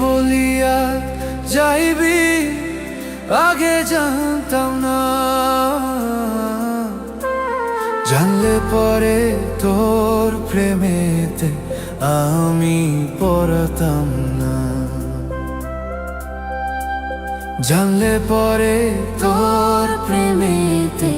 বলিয়া যাইবি, আগে জানতাম না। জানলে পরে তোর প্রেমেতে আমি পড়তাম না। জানলে পরে তোর প্রেমেতে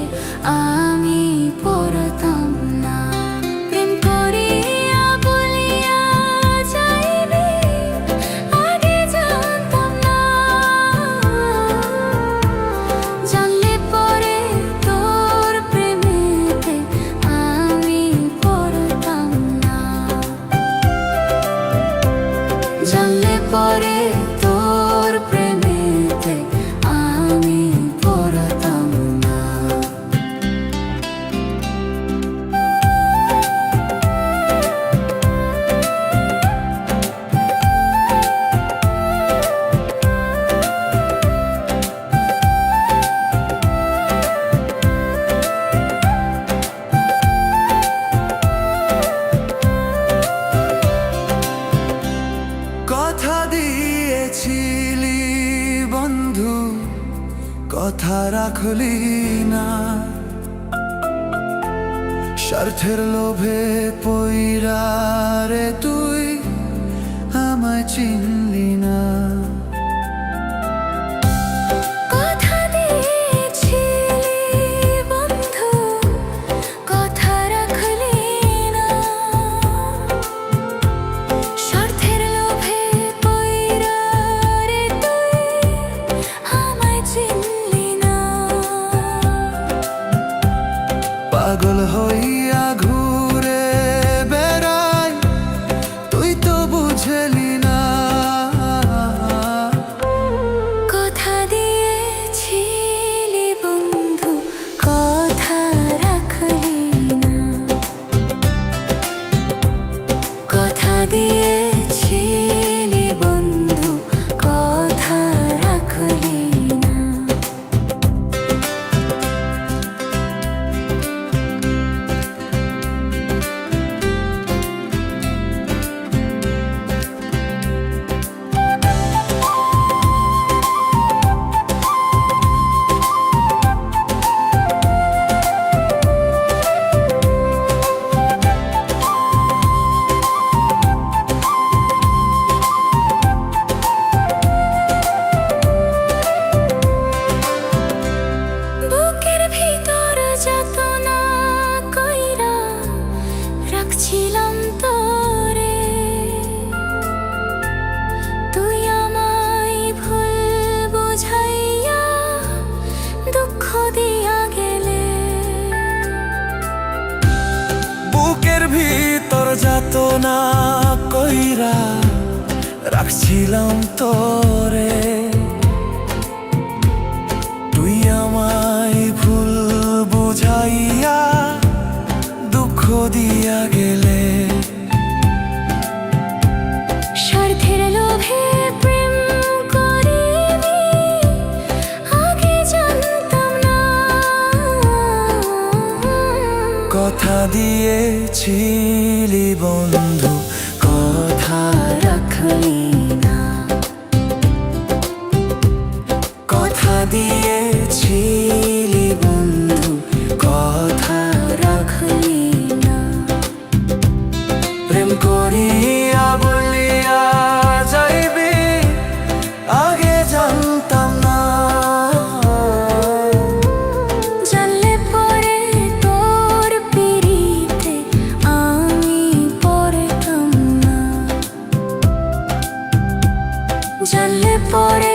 রাখলি না। স্বার্থের লোভে পইরা রে তুই আমায় চিন পাগল হই যাত না কইরা রাখছিলাম তোরে। কথা দিয়েছিলি বন্ধু কথা রাখলি। করলে পরে